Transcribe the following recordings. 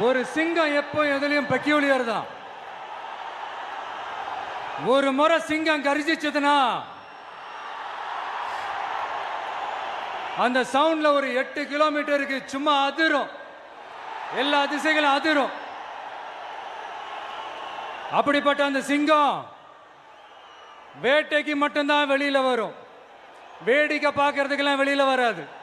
ஒரு சிங்கம் எப்போ எதுலயும் பெக்யூலியர் தான். ஒரு முறை சிங்கம் கரிசிச்சதுன்னா அந்த சவுண்ட்ல ஒரு எட்டு கிலோமீட்டருக்கு சும்மா அதிரும். எல்லா திசைகளும் அதிரும். அப்படிப்பட்ட அந்த சிங்கம் வேட்டைக்கு மட்டும்தான் வெளியில வரும். வேடிக்கை பார்க்கறதுக்கெல்லாம் வெளியில வராது.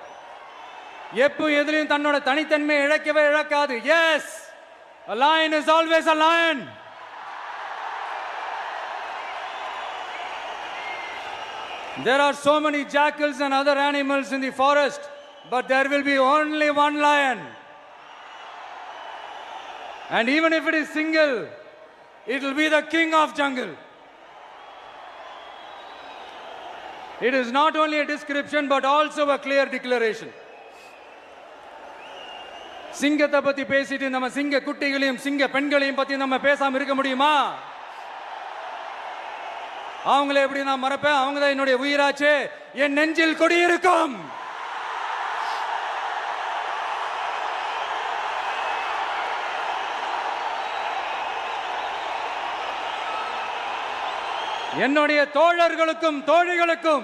எப்போ எதுலயும் தன்னோட தனித்தன்மையை இழக்கவே இழக்காது as A lion is always a lion. There are so many jackals and other animals in the forest, but there will be only one lion. And even if it is single, it will be the king of jungle. It is not only a description but also a clear declaration. சிங்கத்தை பத்தி பேசிட்டு நம்ம சிங்க குட்டிகளையும் சிங்க பெண்களையும் பத்தி நம்ம பேசாம இருக்க முடியுமா? அவங்கள எப்படி நான் மறப்பேன்? அவங்க தான் என்னுடைய உயிராச்சே. என் நெஞ்சில் கொடியிருக்கும் என்னுடைய தோழர்களுக்கும் தோழிகளுக்கும்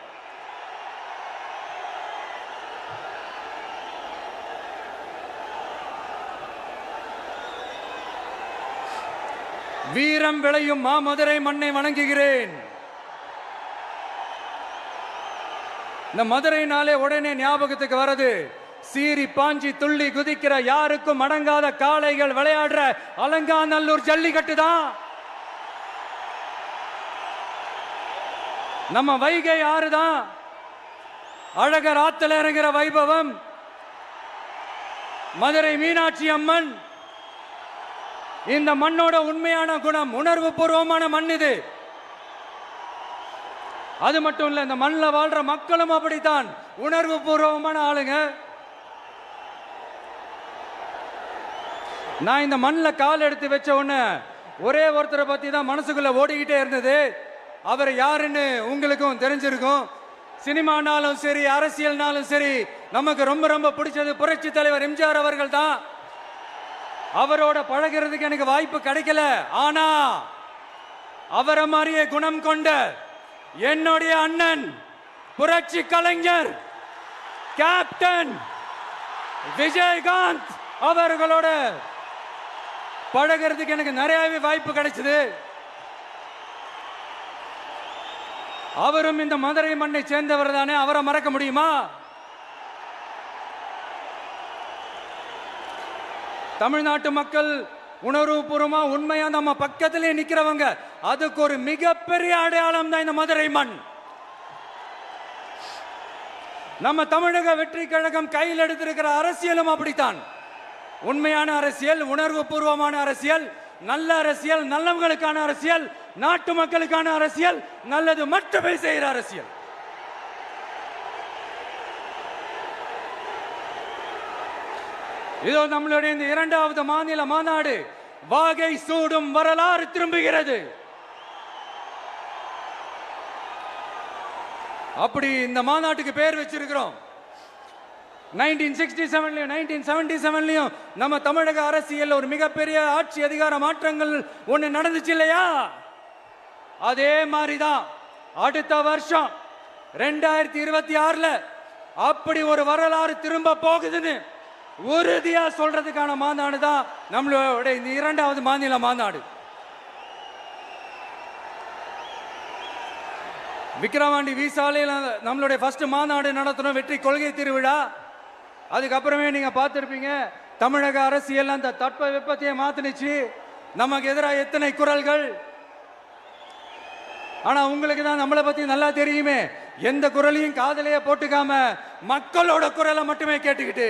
வீரம் விளையும் மாமதுரை மண்ணை வணங்குகிறேன். இந்த மதுரை நாளே உடனே ஞாபகத்துக்கு வரது. சீறி பாஞ்சி துள்ளி குதிக்கிற யாருக்கும் அடங்காத காளைகள் விளையாடுற அலங்காநல்லூர் ஜல்லிக்கட்டு தான். நம்ம வைகை ஆறு தான். அழகர் ஆத்துல இறங்குற வைபவம். மதுரை மீனாட்சி அம்மன் இந்த மண்ணோட உண்மையான குணம் உணர்வு பூர்வமான மண் இது. அது மட்டும் இல்ல இந்த மண்ணில் வாழ்ற மக்களும் அப்படித்தான் உணர்வு பூர்வமான ஆளுங்க. நான் இந்த மண்ணில் கால் எடுத்து வச்ச உடனே ஒரே ஒருத்தரை பத்தி தான் மனசுக்குள்ள ஓடிக்கிட்டே இருந்தது. அவர் யாருன்னு உங்களுக்கும் தெரிஞ்சிருக்கும். சினிமானாலும் சரி அரசியல்னாலும் சரி நமக்கு ரொம்ப ரொம்ப பிடிச்சது புரட்சி தலைவர் எம்ஜிஆர் அவர்கள் தான் அவரோட பழகிறதுக்கு எனக்கு வாய்ப்பு கிடைக்கல. ஆனா அவரை மாதிரியே குணம் கொண்ட என்னுடைய அண்ணன் புரட்சி கலைஞர் கேப்டன் விஜயகாந்த் அவர்களோட பழகிறதுக்கு எனக்கு நிறையவே வாய்ப்பு கிடைச்சது. அவரும் இந்த மதுரை மண்ணை சேர்ந்தவர் தானே அவரை மறக்க முடியுமா? தமிழ்நாட்டு மக்கள் உணர்வுபூர்வமா உண்மையா நம்ம பக்கத்திலே நிக்கிறவங்க அதுக்கு ஒரு மிகப்பெரிய அடையாளம் தான் இந்த மதுரை மண். நம்ம தமிழக வெற்றி கழகம் கையில் எடுத்திருக்கிற அரசியலும் அப்படித்தான். உண்மையான அரசியல் உணர்வு பூர்வமான அரசியல் நல்ல அரசியல் நல்லவங்களுக்கான அரசியல் நாட்டு மக்களுக்கான அரசியல் நல்லது மட்டுமே செய்கிற அரசியல். இதோ நம்மளுடைய இந்த இரண்டாவது மாநில மாநாடு. வாகை சூடும் வரலாறு திரும்புகிறது. அப்படி இந்த மாநாட்டுக்கு பேர் வச்சிருக்கிறோம். நைன்டீன் சிக்ஸ்டி செவன்லையும் நைன்டீன் செவன்டி செவன்லையும் நம்ம தமிழக அரசியல் ஒரு மிகப்பெரிய ஆட்சி அதிகார மாற்றங்கள் ஒன்று நடந்துச்சு இல்லையா? அதே மாதிரி தான் அடுத்த வருஷம் ரெண்டாயிரத்தி இருபத்தி ஆறுல அப்படி ஒரு வரலாறு திரும்ப போகுதுன்னு உறுதியா சொல்றதுக்கான மாநாடு தான் நம்மளோட இந்த இரண்டாவது மாநில மாநாடு விக்கிரவாண்டி விசாலையில் நம்மளுடைய ஃபர்ஸ்ட் மாநாடு நடத்தணும் வெற்றி கொள்கை திருவிழா. அதுக்கப்புறமே நீங்கள் பார்த்துருப்பீங்க தமிழக அரசியல் அந்த தட்ப வெப்பத்தையே மாத்துனுச்சு. நமக்கு எதிராக எத்தனை குரல்கள்? ஆனால் உங்களுக்கு தான் நம்மளை பற்றி நல்லா தெரியுமே. எந்த குரலையும் காதலையே போட்டுக்காம மக்களோட குரலை மட்டுமே கேட்டுக்கிட்டு.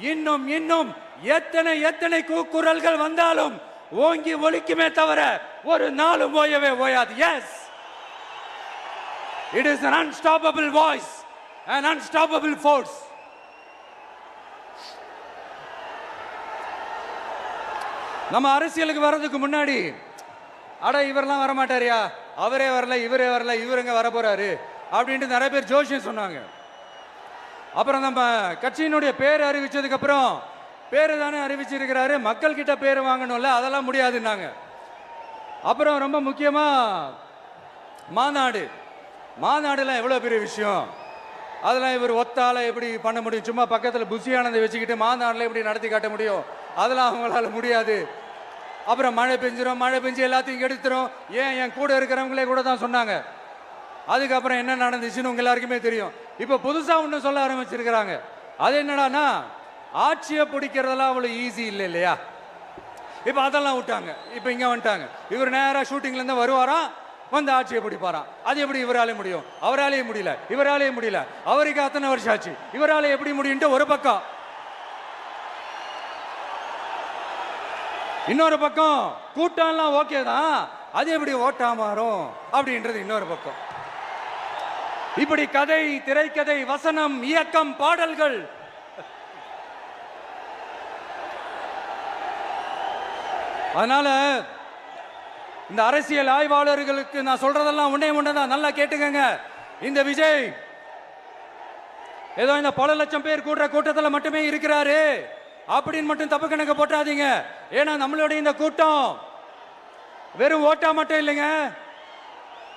இன்னும் இன்னும் எத்தனை எத்தனை கூக்குரல்கள் வந்தாலும் ஓங்கி ஒலிக்குமே தவிர ஒரு நாளும் ஓயவே ஓயாது. Yes it is an unstoppable voice an unstoppable force நம்ம அரசியலுக்கு வர்றதுக்கு முன்னாடி அட இவரெல்லாம் வரமாட்டாரியா? அவரே வரல இவரே வரல இவருங்க வர போறாரு அப்படின்ட்டு நிறைய பேர் ஜோஷியம் சொன்னாங்க. அப்புறம் நம்ம கட்சியினுடைய பேர் அறிவிச்சதுக்கு அப்புறம் பேரு தானே அறிவிச்சிருக்கிறாரு. மக்கள் கிட்ட பேர் வாங்கணும்ல அதெல்லாம் முடியாதுன்னாங்க. அப்புறம் ரொம்ப முக்கியமா மாநாடு. மாநாடுலாம் எவ்வளோ பெரிய விஷயம்? அதெல்லாம் இவர் ஒத்தால எப்படி பண்ண முடியும்? சும்மா பக்கத்தில் புஷியானதை வச்சுக்கிட்டு மாநாட்டில் எப்படி நடத்தி காட்ட முடியும்? அதெல்லாம் அவங்களால முடியாது. அப்புறம் மழை பெஞ்சிரும் மழை பெஞ்சு எல்லாத்தையும் கெடுத்துரும். ஏன் என் கூட இருக்கிறவங்களே கூட தான் சொன்னாங்க. அதுக்கப்புறம் என்ன நடந்துச்சுன்னு உங்க எல்லாருக்குமே தெரியும். இப்போ புதுசாக ஒன்று சொல்ல ஆரம்பிச்சிருக்கிறாங்க. அது என்னடான்னா ஆட்சியை பிடிக்கிறதெல்லாம் அவ்வளோ ஈஸி இல்லை இல்லையா? இப்போ அதெல்லாம் விட்டாங்க. இப்போ இங்கே வந்துட்டாங்க. இவர் நேராக ஷூட்டிங்லேருந்து வருவாராம் வந்து ஆட்சியை பிடிப்பாராம். அது எப்படி இவராலே முடியும்? அவராலேயே முடியல. இவராலேயே முடியல. அவருக்கு அத்தனை வருஷம் ஆச்சு. இவராலே எப்படி முடியும்ட்டு ஒரு பக்கம். இன்னொரு பக்கம் கூட்டம்லாம் ஓகே தான். அது எப்படி ஓட்டா மாறும் அப்படின்றது இன்னொரு பக்கம். இப்படி கதை திரைக்கதை வசனம் இயக்கம் பாடல்கள். அதனால இந்த அரசியல் ஆய்வாளர்களுக்கு நான் சொல்றதெல்லாம் உன்னே தான். நல்லா கேட்டுக்கங்க. இந்த விஜய் ஏதோ இந்த பல லட்சம் பேர் கூடுற கூட்டத்தில் மட்டுமே இருக்கிறாரு. அப்படின்னு மட்டும் தப்பு கணக்கு போட்டாதீங்க ஏன்னா நம்மளுடைய இந்த கூட்டம் வெறும் ஓட்டா மட்டும் இல்லைங்க.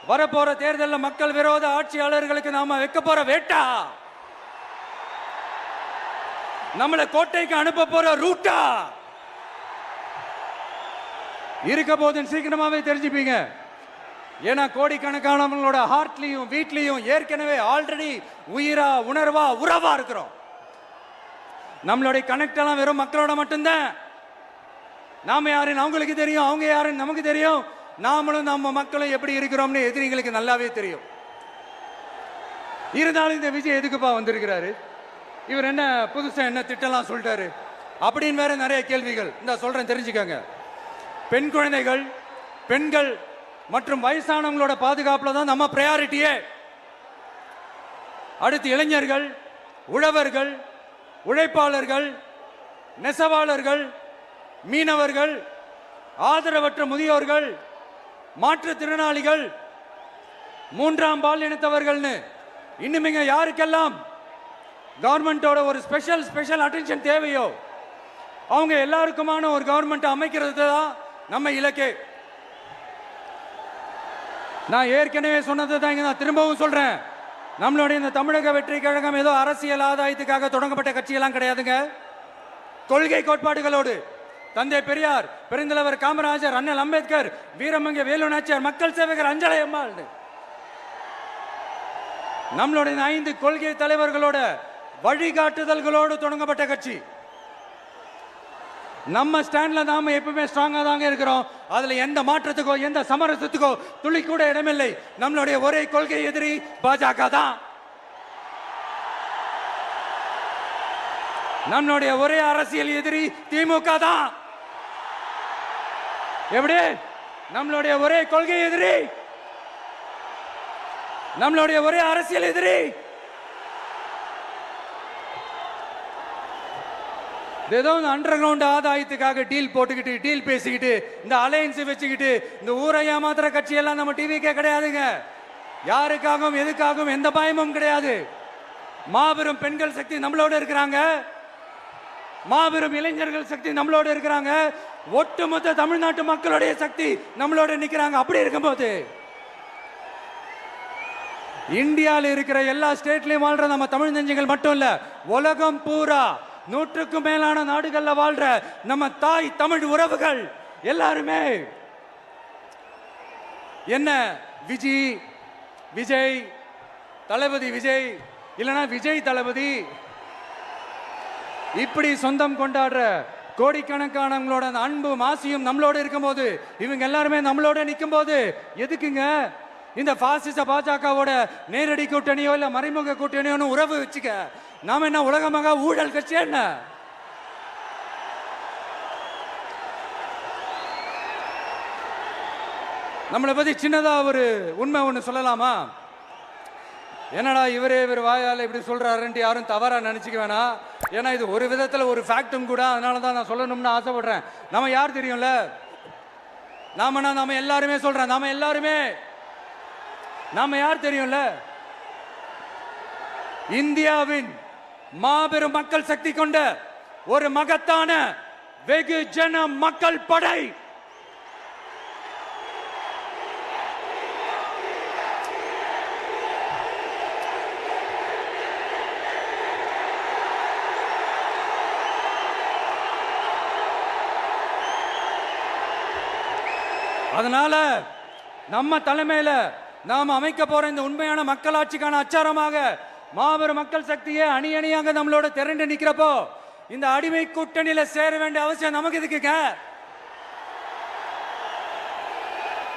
வரப்போற தேர்தலில் மக்கள் விரோத ஆட்சியாளர்களுக்கு நாம வைக்க போற வேட்டா? நம்மளை கோட்டைக்கு அனுப்ப போற ரூட்டா? இருக்க போதும் சீக்கிரமாவே தெரிஞ்சுப்பீங்க. ஏன்னா கோடிக்கணக்கானவங்களோட ஹார்ட்லயும் வீட்லயும் ஏற்கனவே ஆல்ரெடி உயிரா உணர்வா உறவா இருக்கிறோம். நம்மளுடைய கனெக்ட் எல்லாம் வெறும் மக்களோட மட்டும்தான். நாம யாருன்னு அவங்களுக்கு தெரியும் அவங்க யாருன்னு நமக்கு தெரியும். நாமளும் நம்ம மக்களும் எப்படி இருக்கிறோம்னு எதிரிகளுக்கு நல்லாவே தெரியும். இருந்தாலும் இந்த விஜய் எதுக்குப்பா வந்திருக்கிறாரு? இவர் என்ன புதுசா என்ன திட்டம்லாம் சொல்லிட்டாரு? அப்படின்னு வேற நிறைய கேள்விகள். இந்த சொல்றேன் தெரிஞ்சுக்கோங்க. பெண் குழந்தைகள் பெண்கள் மற்றும் வயசானவங்களோட பாதுகாப்புல தான் நம்ம ப்ரையாரிட்டியே அடுத்து இளைஞர்கள் உழவர்கள் உழைப்பாளர்கள் நெசவாளர்கள் மீனவர்கள் ஆதரவற்ற முதியோர்கள் மாற்றுத்திறனாளிகள் மூன்றாம் பால் இனத்தவர்கள்னு இன்னும் இங்க யாருக்கெல்லாம் கவர்மெண்டோட ஒரு ஸ்பெஷல் ஸ்பெஷல் அட்டென்ஷன் தேவையோ அவங்க எல்லாருக்குமான ஒரு கவர்மெண்ட் அமைக்கிறது தான் நம்ம இலக்கே. நான் ஏற்கனவே சொன்னது தான் இங்க நான் திரும்பவும் சொல்றேன். நம்மளுடைய இந்த தமிழக வெற்றி கழகம் ஏதோ அரசியல் ஆதாயத்துக்காக தொடங்கப்பட்ட கட்சியெல்லாம் கிடையாதுங்க. கொள்கை கோட்பாடுகளோடு தந்தை பெரியார் பெருந்தலைவர் காமராஜர் அண்ணல் அம்பேத்கர் வீரமங்க வேலு நாச்சியார் மக்கள் சேவகர் அஞ்சலை அம்மாள் நம்மளுடைய ஐந்து கொள்கை தலைவர்களோட வழிகாட்டுதல்களோடு தொடங்கப்பட்ட கட்சி. நம்ம ஸ்டாண்ட்ல நாம எப்பவுமே ஸ்ட்ராங்கா தாங்க இருக்கிறோம். அதுல எந்த மாற்றத்துக்கோ எந்த சமரசத்துக்கோ துளி கூட இடமில்லை. நம்மளுடைய ஒரே கொள்கை எதிரி பாஜக தான். நம்மளுடைய ஒரே அரசியல் எதிரி திமுக தான். எப்படி? நம்மளுடைய ஒரே கொள்கை எதிரி. நம்மளுடைய ஒரே அரசியல் எதிரி. ஏதோ இந்த அண்டர் கிரவுண்ட் ஆதாயத்துக்காக டீல் போட்டுக்கிட்டு டீல் பேசிக்கிட்டு இந்த அலையன்ஸ் வச்சுக்கிட்டு இந்த ஊரை ஏமாத்துற கட்சியெல்லாம் நம்ம டிவிக்கே கிடையாதுங்க. யாருக்காகவும் எதுக்காகவும் எந்த பயமும் கிடையாது. மாபெரும் பெண்கள் சக்தி நம்மளோட இருக்கிறாங்க. மாபெரும் இளைஞர்கள் சக்தி நம்மளோட இருக்கிறாங்க. ஒட்டுமொத்த தமிழ்நாட்டு மக்களுடைய சக்தி நம்மளோட நிக்கிறாங்க. அப்படி இருக்கும்போது இந்தியாவில் இருக்கிற எல்லா ஸ்டேட்லயும் வாழ்ற நம்ம தமிழ் நெஞ்சங்கள் மட்டும் இல்ல உலகம் பூரா நூற்றுக்கும் மேலான நாடுகள்ல வாழ்ற நம்ம தாய் தமிழ் உறவுகள் எல்லாருமே. என்ன? விஜி விஜய் தளபதி விஜய் இல்லைன்னா விஜய் தளபதி. இப்படி சொந்தம் கொண்டாடுற கோடிக்கணக்கானவங்களோட அந்த அன்பு மாசியும் நம்மளோட இருக்கும்போது இவங்க எல்லாருமே நம்மளோட நிற்கும் போது எதுக்குங்க? இந்த பாசிச பாஜகவோட நேரடி கூட்டணியோ இல்ல மறைமுக கூட்டணியோன்னு உறவு வச்சுக்க நாம என்ன உலகமாக ஊழல் கட்சி என்ன? நம்மளை பத்தி சின்னதா ஒரு உண்மை ஒன்று சொல்லலாமா? என்னடா இவரே இவர் வாயால் இப்படி சொல்றாருன்ட்டு யாரும் தவறா நினைச்சுக்க வேணாம். ஏன்னா இது ஒரு விதத்தில் ஒரு ஃபேக்டும் கூட அதனால தான் நான் சொல்லணும்னு ஆசைப்படுறேன். நம்ம யார் தெரியும்ல? நாம நாம எல்லாருமே சொல்றேன். நாம எல்லாருமே நாம யார் தெரியும்ல? இந்தியாவின் மாபெரும் மக்கள் சக்தி கொண்ட ஒரு மகத்தான வெகு ஜன மக்கள் படை. அதனால நம்ம தலைமையில நாம் அமைக்க போற இந்த உண்மையான மக்களாட்சிக்கான அச்சாரமாக மாபெரும் மக்கள் சக்தியை அணி அணியாக நம்மளோட திரண்டு நிக்கிறப்போ இந்த அடிமை கூட்டணியில சேர வேண்டிய அவசியம் நமக்கு இதுக்குங்க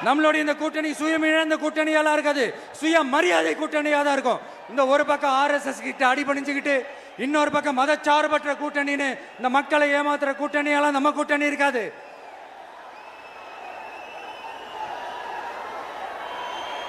நம்மளுடைய இந்த கூட்டணி சுயம் இழந்த கூட்டணியெல்லாம் இருக்காது. சுய மரியாதை கூட்டணியாக தான் இருக்கும். இந்த ஒரு பக்கம் ஆர்எஸ்எஸ் கிட்ட அடிபணிஞ்சுக்கிட்டு இன்னொரு பக்கம் மதச்சார்பற்ற கூட்டணின்னு இந்த மக்களை ஏமாத்துற கூட்டணியெல்லாம் நம்ம கூட்டணி இருக்காது.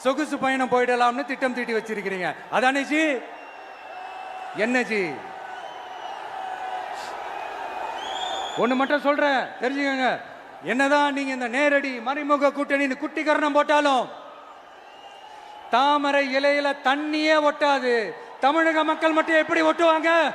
சொகுசு பயணம் போயிடலாம்னு திட்டம் தீட்டி வச்சிருக்கிறீங்க. அதானே ஜி? என்ன ஜி? ஒண்ணு மட்டும் சொல்றேன். தெரிஞ்சுக்கங்க. என்னதான் நீங்க இந்த நேரடி மறைமுக கூட்டணின்னு குட்டிகரணம் போட்டாலும் தாமரை இலையில தண்ணியே ஒட்டாது. தமிழக மக்கள் மட்டும் எப்படி ஒட்டுவாங்க?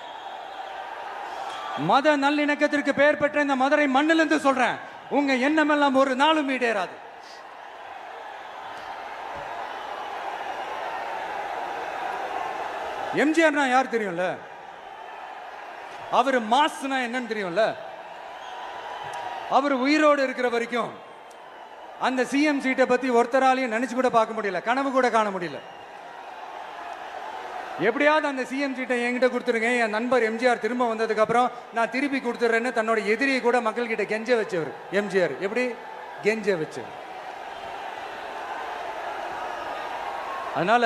மத நல்லிணக்கத்திற்கு பெயர் பெற்ற இந்த மதுரை மண்ணிலிருந்து சொல்றேன். உங்க எண்ணமெல்லாம் ஒரு நாளும் ஈடேறாது. எம்ஜிஆர்னா யார் தெரியும்ல? அவர் மாஸ்னா என்னன்னு தெரியும்ல? அவர் உயிரோடு இருக்கிற வரைக்கும் அந்த சிஎம் சீட்டை பத்தி ஒருத்தராலையும் நினைச்சு கூட பார்க்க முடியல. கனவு கூட காண முடியல. எப்படியாவது அந்த சிஎம் சீட்டை என்கிட்ட கொடுத்துருங்க. என் நண்பர் எம்ஜிஆர் திரும்ப வந்ததுக்கப்புறம் நான் திருப்பி கொடுத்துட்றேன்னு தன்னோட எதிரியை கூட மக்கள்கிட்ட கெஞ்ச வச்சவர் எம்ஜிஆர் எப்படி? கெஞ்ச வச்சவர். அதனால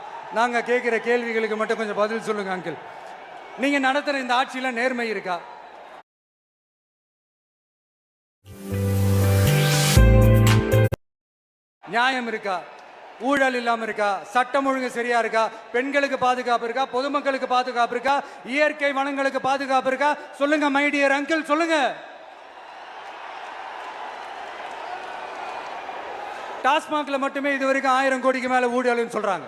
நாங்கள் கேட்குற கேள்விகளுக்கு மட்டும் கொஞ்சம் பதில் சொல்லுங்க அங்கிள் நீங்கள் நடத்துகிற இந்த ஆட்சியில் நேர்மை இருக்கா? நியாயம் இருக்கா? ஊழல் இல்லாமல் இருக்கா? சட்டம் ஒழுங்கு சரியா இருக்கா? பெண்களுக்கு பாதுகாப்பு இருக்கா? பொதுமக்களுக்கு பாதுகாப்பு இருக்கா? இயற்கை வனங்களுக்கு பாதுகாப்பு இருக்கா? சொல்லுங்க மை டியர் அங்கிள் சொல்லுங்க. டாஸ்மாக்ல மட்டுமே இது வரைக்கும் ஆயிரம் கோடிக்கு மேல ஊழல்னு சொல்றாங்க.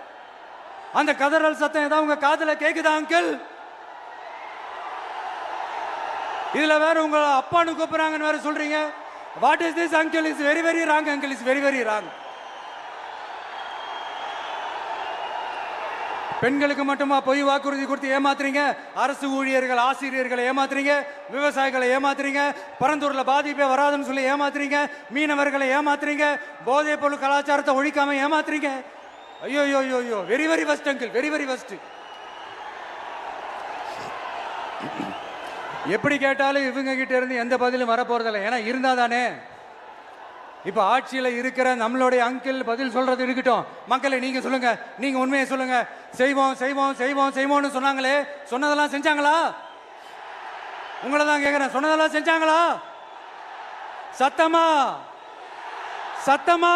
அந்த கதறல் சத்தம் ஏதாவது உங்க காதல கேக்குதா அங்கிள் இதுல வேற உங்க அப்பான்னு கூப்பிடுறாங்கன்னு வேற சொல்றீங்க. What is this uncle is very very wrong uncle is very very wrong பெண்களுக்கு மட்டுமா பொய் வாக்குறுதி கொடுத்து ஏமாத்துறீங்க? அரசு ஊழியர்கள் ஆசிரியர்களை ஏமாத்துறீங்க? விவசாயிகளை ஏமாத்துறீங்க? பரந்தூரில் பாதிப்பே வராதுன்னு சொல்லி ஏமாத்துறீங்க? மீனவர்களை ஏமாத்துறீங்க? போதைப் பொருள் கலாச்சாரத்தை ஒழிக்காம ஏமாத்துறீங்க? ஐயோ ஐயோ ஐயோ ஐயோ very very fast uncle very very fast எப்படி கேட்டாலும் இவங்க கிட்ட இருந்து எந்த பதிலும் வரப்போறதில்லை. ஏன்னா இருந்தா தானே இப்ப ஆட்சியில இருக்கிற நம்மளுடைய அங்கிள் பதில் சொல்றது இருக்கட்டும். மக்களை நீங்க சொல்லுங்க. நீங்க உண்மையை சொல்லுங்க. செய்வோம் செய்வோம் செய்வோம் செய்வோம்னு சொன்னாங்களே. சொன்னதெல்லாம் செஞ்சாங்களா? உங்களை தான் கேட்குறேன் சொன்னதெல்லாம் செஞ்சாங்களா? சத்தமா? சத்தமா?